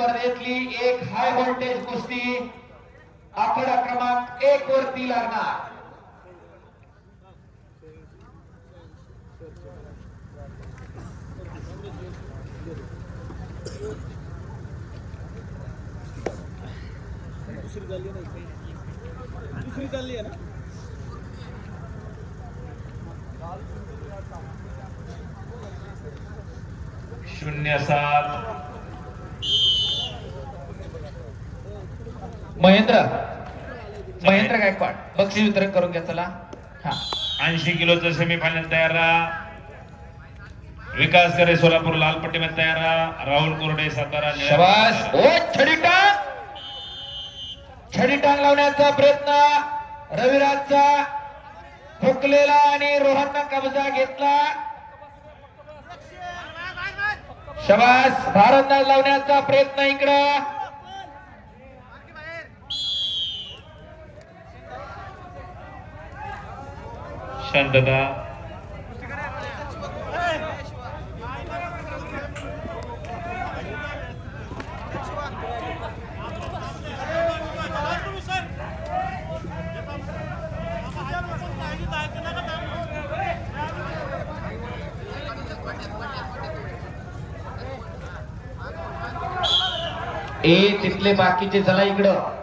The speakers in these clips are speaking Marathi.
स्पर्धेतली एक हाय व्होल्टेज कुस्ती. आकडा क्रमांक एक वरती लागणार. दुसरी चालली नाही. दुसरी चालली आहे ना? शून्य सात. महेंद्र. महेंद्र गायकवाड. बक्षीस वितरण करून घ्या चला. हा. ऐंशी किलोचं सेमीफायनल तयार राहा. विकास करे सोलापूर लालपट्टीमध्ये तयार राहा. राहुल कोरडे सातारा शबास. ओ छडी टांग छडी टांग लावण्याचा प्रयत्न. रविराजचा हुकलेला आणि रोहननं कब्जा घेतला. शबास. भारतनं लावण्याचा प्रयत्न इकडं. शांतता. ए तिथले बाकीचे चला इकडं.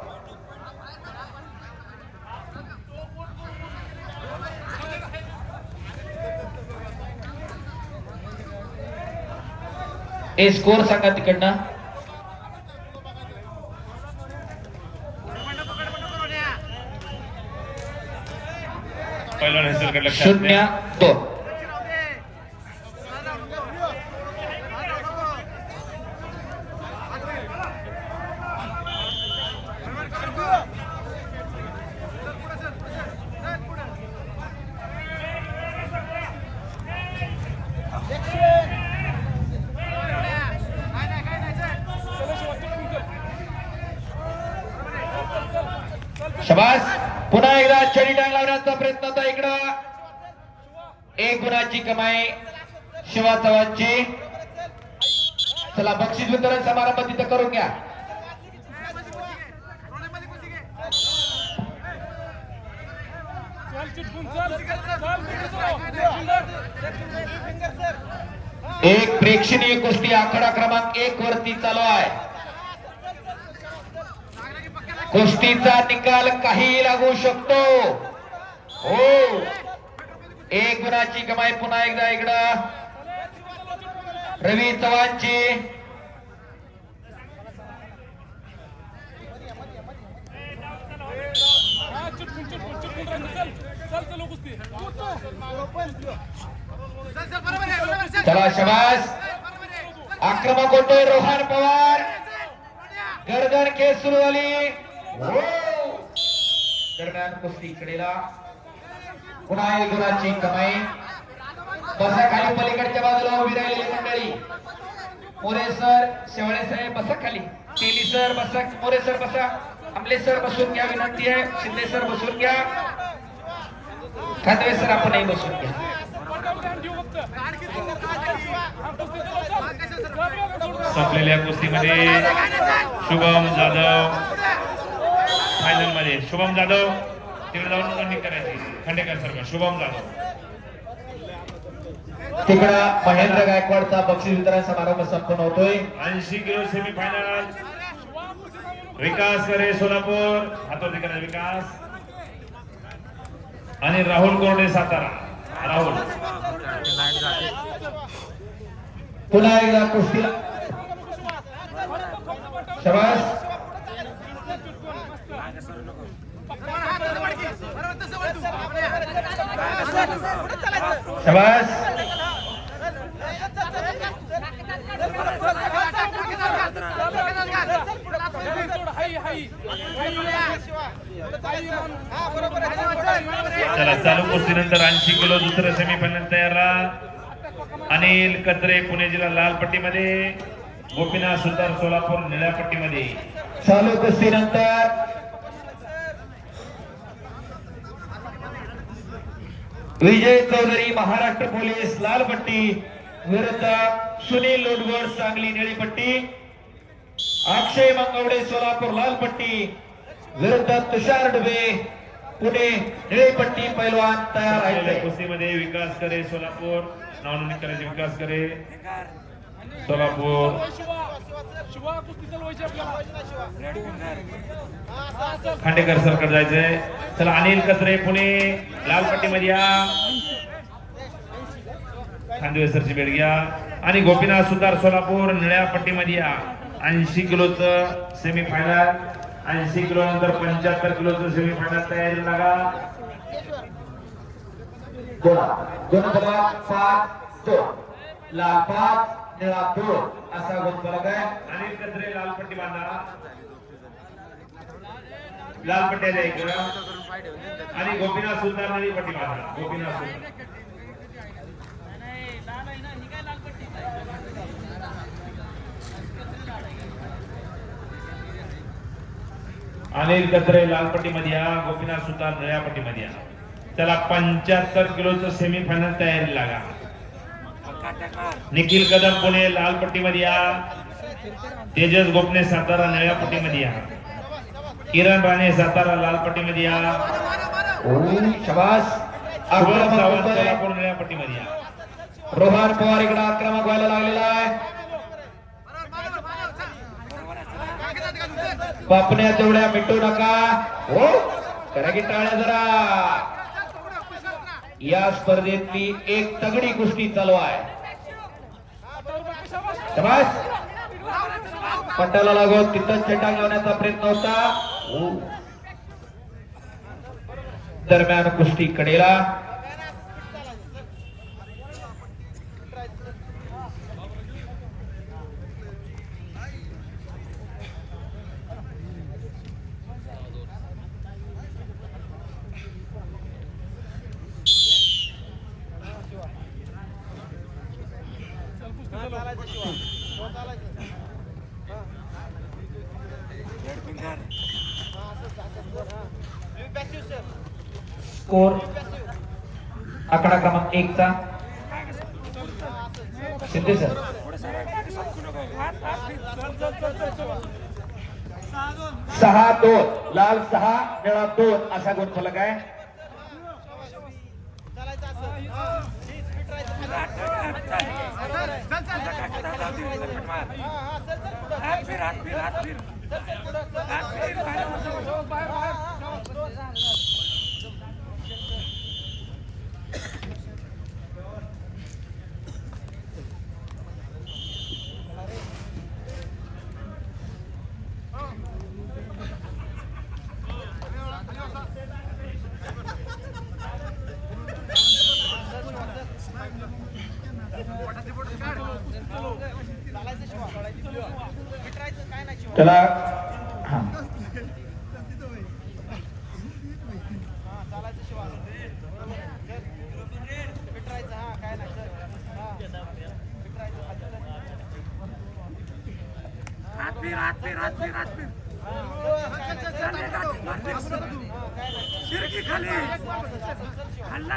ए स्कोर सांगा तिकडनं शून्य. दोन पुन्हा एकदा छडी टांग लावण्याचा प्रयत्न होता इकडं. एक गुणाची कमाई शिवा चव्हाणची. चला बक्षीस वितरण समारंभ तिथं करून घ्या. एक प्रेक्षणीय गोष्टी आकडा क्रमांक एक वरती चालू आहे. कुस्तीचा निकाल काही लागू शकतो. हो. एक गुणाची कमाई पुन्हा एकदा इकडं. रवी चव्हाणची. चला शबास. आक्रमक होतोय रोहन पवार. गर्दन केस सुरू झाली. हो. दरम्यान कुस्ती कडेला पुन्हा एक गुणाची कमाई. बसा खाली पलीकडच्या बाजूला उभी राहिलेली मंडळी. मोरे सर शेवळे साहेब बसा खाली. तेली सर बसा. मोरे सर बसा. आमले सर बसून घ्या विनंती आहे. शिंदे सर बसून घ्या. खातवे सर आपणही बसून घ्या. संपलेल्या कुस्तीमध्ये शुभम जाधव फायनलमध्ये शुभम जाधव तिकडे जाऊन नोंदणी करायची. खंडेकर सर शुभम जाधव. तिकडं महेंद्र गायकवाडचा बक्षीस वितरण समारंभ संपन्न होतोय. ऐंशी किलो सेमीफायनल विकास करे सोलापूर. हातोटी करे विकास. आणि राहुल कोरडे सातारा. राहुल. पुन्हा एकदा कुस्तीला. शबास. शबास चला चालू कुस्तीनंतर ऐंशी किलो दुसरं सेमीफायनल तयार राहा अनिल कत्रे पुणे जिल्हा लाल पट्टीमध्ये गोपीनाथ सुतार सोलापूर निळ्या पट्टीमध्ये. चालू कुस्तीनंतर विजय चौधरी महाराष्ट्र पोलीस लाल पट्टी विरुद्ध सुनील लोडगोड सांगली निळी पट्टी अक्षय मंगवडे सोलापूर लाल पट्टी विरुद्ध तुषार डुबे पुणे निळीपट्टी पैलवान तयार आहे कुस्तीमध्ये विकास करे सोलापूर नावनोंदणी करायचे विकास करे. सोलापूर खांडेकर सरकार जायचंय. चला अनिल कचरे पुणे लाल पट्टीमध्ये या खांदेसरची भेट घ्या. आणि गोपीनाथ सुतार सोलापूर निळ्या पट्टीमध्ये या. ऐंशी किलोचं सेमी फायनल ऐंशी किलो नंतर पंच्याहत्तर किलोचं सेमी फायनल तयारी लागा दोन दोन. लाल पाच निळा दोन असा गुण फलक आहे अनिल कचरे लाल पट्टी बांधा लाल पट्ट्या इकडं. आणि गोपीनाथ सुलतान आणि पट्टी बांधणार गोपीनाथ सुलतान. अनिल कत्रे लाल पट्टीमध्ये या गोपीनाथ सुतार निळ्या पट्टीमध्ये या त्याला पंच्याहत्तर किलोचं सेमीफायनल तयारी लागा. निखिल कदम पुणे लाल पट्टीमध्ये या. तेजस गोपने सातारा निळ्या पट्टीमध्ये या. किरण राणे सातारा लाल पट्टीमध्ये या. शबास. निळ्या पट्टीमध्ये या. रोहन पवार इकडे आक्रमक व्हायला लागलेला आहे. बापण्या तेवढ्या मिटू नका. हो करा की टाळ्या जरा. या स्पर्धेतली एक तगडी कुस्ती चालू आहे पट्ट्याला पट्टाला लागून तिथं चेंडा लावण्याचा प्रयत्न होता. दरम्यान कुस्ती कडेला. स्कोर आकडा क्रमांक एक चा. सिद्धे सर. सहा दोन. लाल सहा निळा दोन असा गुण फलक आहे. त्याला हा.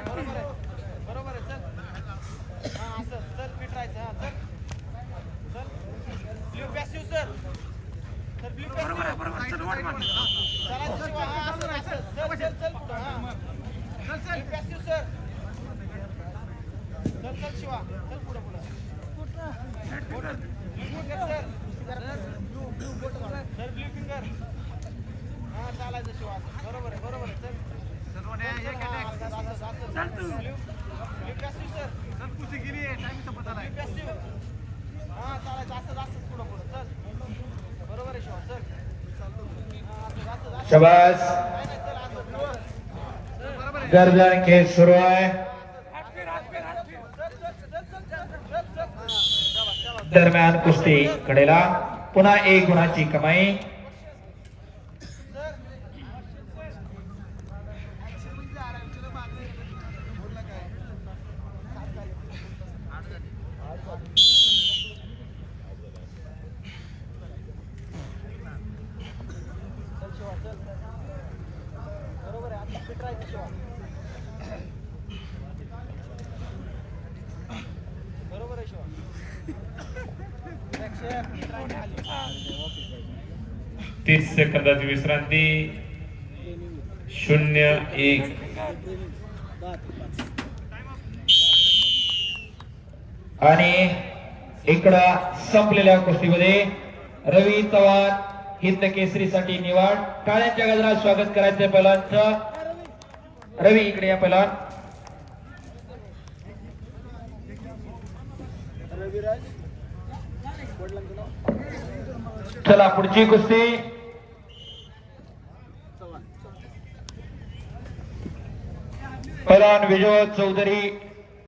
बरोबर आहे चल हा असं चल पिटरायचं हा चल चल blue passive sir sir blue बरोबर आहे बरोबर चल वाट मार चलायचं शिवा हा असं असं चल चल चल पुढं हा चल चल पॅसिव सर चल चल शिवा चल पुढं पुढं blue finger sir sir blue finger हा चालायचं शिवा असं. बरोबर आहे बरोबर आहे चल शबास. गर्जन खेळ सुरू आहे. दरम्यान कुस्ती कडेला पुन्हा एक गुणाची कमाई बरोबर आहे आता पिटरायचं शिवा बरोबर आहे शिवा Action. पिटरायचं खाली. तीस सेकंदाची विश्रांती. शून्य एक. आणि इकडं संपलेल्या कुस्तीमध्ये रवी चव्हाण हिंद केसरीसाठी निवड. काळ्यांच्या गजरात स्वागत करायचं पहिलांचं रवी इकडे या पहिला. चला पुढची कुस्ती. पहिला विजय चौधरी.